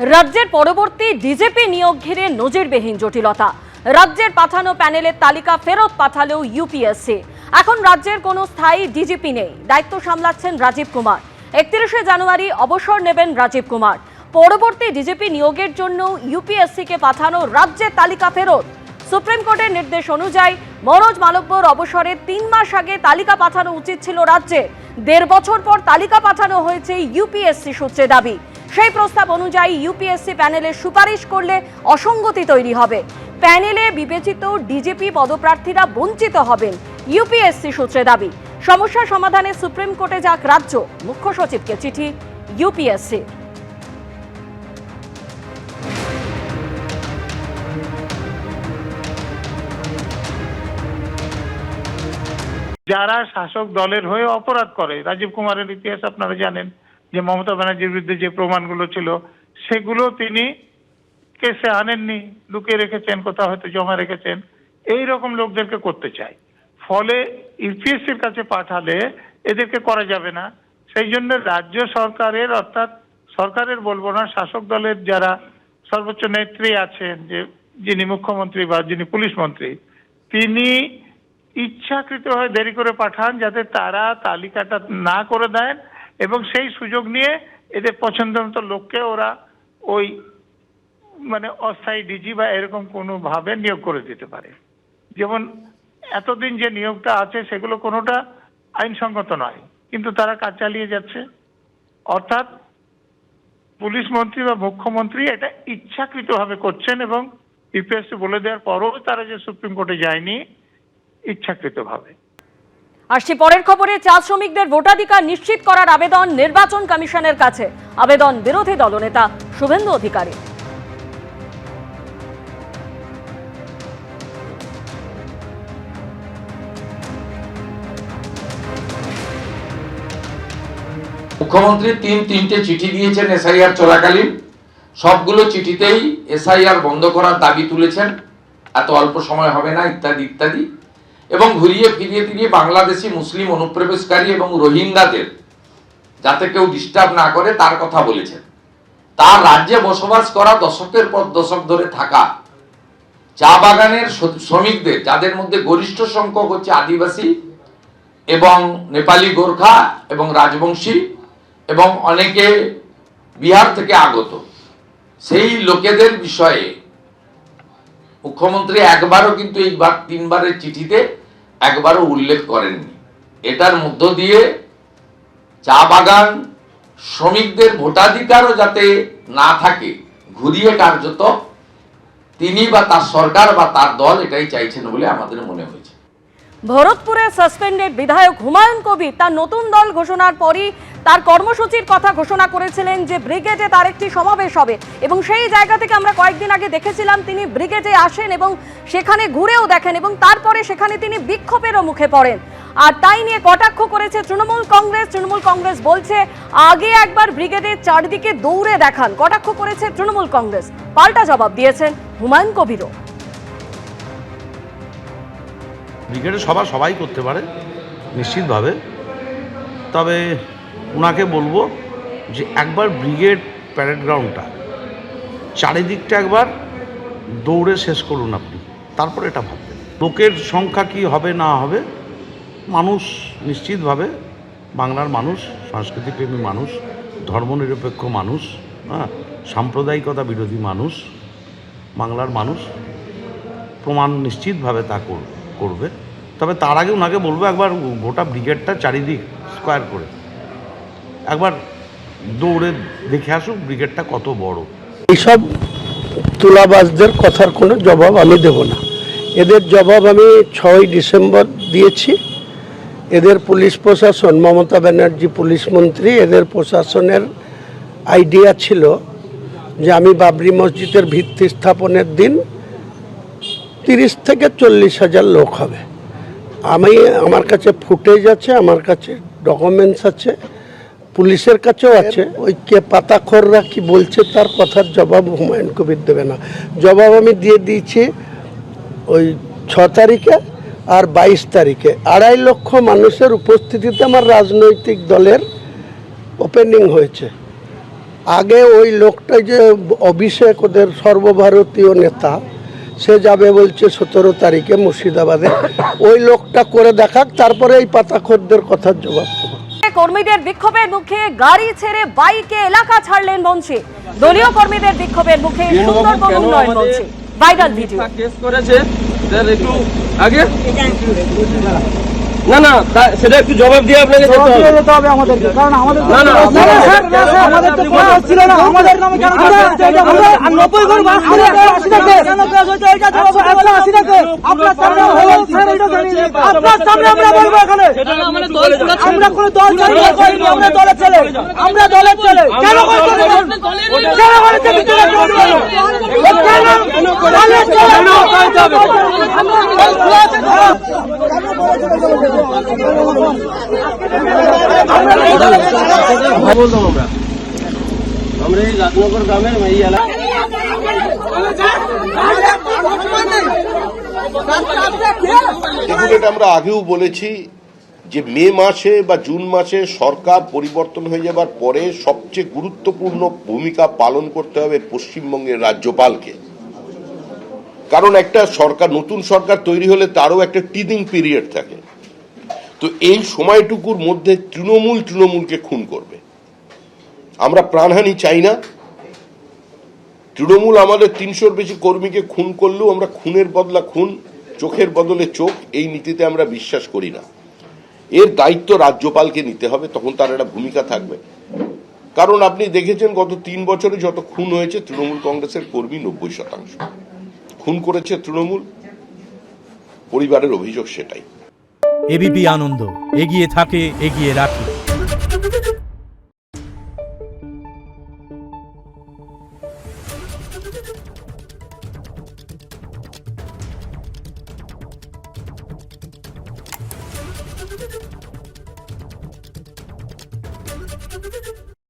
রাজ্যের পরবর্তী ডিজেপি নিয়োগ ঘিরে নজিরবিহীন জটিলতা। রাজ্যের পাঠানো প্যানেলের তালিকা ফেরত পাঠালেও ইউপিএসসি এখন রাজ্যের কোনো স্থায়ী ডিজিপি নেই, দায়িত্ব সামলাচ্ছেন রাজীব কুমার। একত্রিশে জানুয়ারি অবসর নেবেন রাজীব কুমার। পরবর্তী ডিজিপি নিয়োগের জন্য ইউপিএসসিকে পাঠানো রাজ্যের তালিকা ফেরত। সুপ্রিম কোর্টের নির্দেশ অনুযায়ী মনোজ মালব্যর অবসরে তিন মাস আগে তালিকা পাঠানো উচিত ছিল রাজ্যে। দেড় বছর পর তালিকা পাঠানো হয়েছে ইউপিএসসি সূত্রে দাবি। সেই প্রস্তাব অনুযায়ী ইউপিএসসি প্যানেলে সুপারিশ করলে অসঙ্গতি তৈরি হবে। প্যানেলে বিবেচিত ডিজিপি পদপ্রার্থীরা বঞ্চিত হবেন, ইউপিএসসি সূত্রে দাবি। সমস্যা সমাধানে সুপ্রিম কোর্টে যাক রাজ্য। মুখ্য সচিবকে চিঠি, ইউপিএসসি। যারা শাসক দলের হয়ে অপরাধ করে, রাজীব কুমারের ইতিহাস আপনারা জানেন, যে মমতা ব্যানার্জির বিরুদ্ধে যে প্রমাণগুলো ছিল, সেগুলো তিনি কেসে আনেননি, লুকিয়ে রেখেছেন, কোথাও হয়তো জমা রেখেছেন। এই রকম লোকদেরকে করতে চায় ফলে ইউপিএসসির কাছে পাঠালে এদেরকে করা যাবে না। সেই জন্য রাজ্য সরকারের, অর্থাৎ সরকারের বলব না, শাসক দলের যারা সর্বোচ্চ নেত্রী আছেন, যে যিনি মুখ্যমন্ত্রী বা যিনি পুলিশ মন্ত্রী, তিনি ইচ্ছাকৃতভাবে দেরি করে পাঠান যাতে তারা তালিকাটা না করে দেন এবং সেই সুযোগ নিয়ে এদের পছন্দ মতো লোককে ওরা ওই মানে অস্থায়ী ডিজি বা এরকম কোনো ভাবে নিয়োগ করে দিতে পারে। যেমন এতদিন যে নিয়োগটা আছে সেগুলো কোনোটা আইনসঙ্গত নয়, কিন্তু তারা কাজ চালিয়ে যাচ্ছে। অর্থাৎ পুলিশ মন্ত্রী বা মুখ্যমন্ত্রী এটা ইচ্ছাকৃতভাবে করছেন এবং ইউপিএসসি বলে দেওয়ার পরও তারা যে সুপ্রিম কোর্টে যায়নি ইচ্ছাকৃতভাবে। আসছি পরের খবরে চা শ্রমিকদের ভোটাধিকার নিশ্চিত করার আবেদন নির্বাচন কমিশনের কাছে। আবেদন বিরোধী দলনেতা শুভেন্দু অধিকারী। মুখ্যমন্ত্রী তিন তিনটে চিঠি দিয়েছেন এসআইআর চলাকালীন। সবগুলো চিঠিতেই এসআইআর বন্ধ করার দাবি তুলেছেন। এত অল্প সময় হবে না ইত্যাদি ইত্যাদি। এবং ঘুরিয়ে ফিরিয়ে ফিরিয়ে বাংলাদেশি মুসলিম অনুপ্রবেশকারী এবং রোহিঙ্গাদের, যাতে কেউ ডিস্টার্ব না করে, তার কথা বলেছেন। তার রাজ্যে বসবাস করা দশকের পর দশক ধরে থাকা চা বাগানের শ্রমিকদের, যাদের মধ্যে গরিষ্ঠ সংখ্যক হচ্ছে আদিবাসী এবং নেপালি গোর্খা এবং রাজবংশী এবং অনেকে বিহার থেকে আগত, সেই লোকেদের বিষয়ে মুখ্যমন্ত্রী একবারও কিন্তু এইবার তিনবারের চিঠিতে একবারও উল্লেখ করেননি। এটার মধ্য দিয়ে চা বাগান শ্রমিকদের ভোটাধিকারও যাতে না থাকে, ঘুরিয়ে কার্যত তিনি বা তার সরকার বা তার দল এটাই চাইছেন বলে আমাদের মনে হয়েছে। ভরতপুরে সাসপেন্ডেড বিধায়ক হুমায়ুন কবির, তার নতুন দল ঘোষণার পরই তার কর্মসূচির কথা ঘোষণা করেছিলেন যে ব্রিগেডে তার একটি সমাবেশ হবে এবং সেই জায়গা থেকে আমরা কয়েকদিন আগে দেখেছিলাম তিনি ব্রিগেডে আসেন এবং সেখানে ঘুরেও দেখেন এবং তারপরে সেখানে তিনি বিক্ষোভেরও মুখে পড়েন। আর তাই নিয়ে কটাক্ষ করেছে তৃণমূল কংগ্রেস। তৃণমূল কংগ্রেস বলছে, আগে একবার ব্রিগেডের চারদিকে দৌড়ে দেখান। কটাক্ষ করেছে তৃণমূল কংগ্রেস। পাল্টা জবাব দিয়েছেন হুমায়ুন কবিরও। ব্রিগেডের সভা সবাই করতে পারে, নিশ্চিতভাবে। তবে ওনাকে বলব যে একবার ব্রিগেড প্যারেড গ্রাউন্ডটা চারিদিকটা একবার দৌড়ে শেষ করুন আপনি, তারপর এটা ভাববেন। লোকের সংখ্যা কি হবে না হবে, মানুষ নিশ্চিতভাবে বাংলার মানুষ সংস্কৃতিপ্রেমী মানুষ, ধর্মনিরপেক্ষ মানুষ হ্যাঁ সাম্প্রদায়িকতা বিরোধী মানুষ, বাংলার মানুষ প্রমাণ নিশ্চিতভাবে তা কর- করবে। তবে তার আগে ওনাকে বলব একবার গোটা ব্রিগেডটা চারিদিক স্কোয়ার করে। একবার দৌড়ে দেখে আসুক ব্রিগেডটা কত বড়। এইসব তুলাবাজদের কথার কোনো জবাব আমি দেব না। এদের জবাব আমি ছয় ডিসেম্বর দিয়েছি। এদের পুলিশ প্রশাসন, মমতা ব্যানার্জি পুলিশ মন্ত্রী, এদের প্রশাসনের আইডিয়া ছিল যে আমি বাবরি মসজিদের ভিত্তি স্থাপনের দিন তিরিশ থেকে চল্লিশ হাজার লোক হবে। আমি, আমার কাছে ফুটেজ আছে, আমার কাছে ডকুমেন্টস আছে। পুলিশের কাছেও আছে। ওই কে পাতাখররা কি বলছে তার কথার জবাব হুমায়ুন কবির দেবে না। জবাব আমি দিয়ে দিয়েছি ওই ছ তারিখে আর বাইশ তারিখে। আড়াই লক্ষ মানুষের উপস্থিতিতে আমার রাজনৈতিক দলের ওপেনিং হয়েছে। আগে ওই লোকটা যে অভিষেক ওদের সর্বভারতীয় নেতা সে যাবে বলছে সতেরো তারিখে মুর্শিদাবাদে। ওই লোকটা করে দেখাক তারপরে এই পাতাখোরদের কথার জবাব দেবো। কর্মীদের বিক্ষোভের মুখে গাড়ি ছেড়ে বাইকে এলাকা ছাড়লেন মঞ্চে দলীয় কর্মীদের বিক্ষোভের মুখে সুন্দরবন উন্নয়ন মঞ্চে ভাইরাল ভিডিও। কেস করেছে? একটু আগে। না না সেটা একটু জবাব দিয়ে আপনাকে যেতে হবে। যেতে হবে আমাদেরকে কারণ আমাদের না, না, আমাদের- তো কোনো ছিল না আমাদের নামে কেন আমরা নব্বই জন বাস করে একশো আশি টাকা কেন কেস। হচ্ছে এটা একশো আশি টাকা আপনার সামনে হলো স্যার এটা দিন। আপনার সামনে আমরা বলব এখানে। আমরা কোনো দল চাই আমরা দলের ছেলে। আমরা দলের ছেলে। কেন দেবেন? কেন ভিতরে কেন কেন দলের বলতাম আমরা। আমরা এই রাজনগর গ্রামের এই এলাকা দেখুন এটা আমরা আগেও বলেছি যে মে মাসে বা জুন মাসে সরকার পরিবর্তন হয়ে যাবার পরে সবচেয়ে গুরুত্বপূর্ণ ভূমিকা পালন করতে হবে পশ্চিমবঙ্গের রাজ্যপালকে। কারণ একটা সরকার নতুন সরকার তৈরি হলে তারও একটা টিদিং পিরিয়ড থাকে। তো এই সময়টুকুর মধ্যে তৃণমূল তৃণমূলকে খুন করবে। আমরা প্রাণহানি চাই না। তৃণমূল আমাদের তিনশোর বেশি কর্মীকে খুন করলেও আমরা খুনের বদলা, খুন চোখের বদলে চোখ, এই নীতিতে আমরা বিশ্বাস করি না। এর দায়িত্ব রাজ্যপালকে নিতে হবে, তখন তার একটা ভূমিকা থাকবে। কারণ আপনি দেখেছেন গত তিন বছরে যত খুন হয়েছে, তৃণমূল কংগ্রেসের কর্মী নব্বই শতাংশ। খুন করেছে তৃণমূল, পরিবারের অভিযোগ সেটাই। এবিপি আনন্দ, এগিয়ে থাকে, এগিয়ে রাখে। Thank you.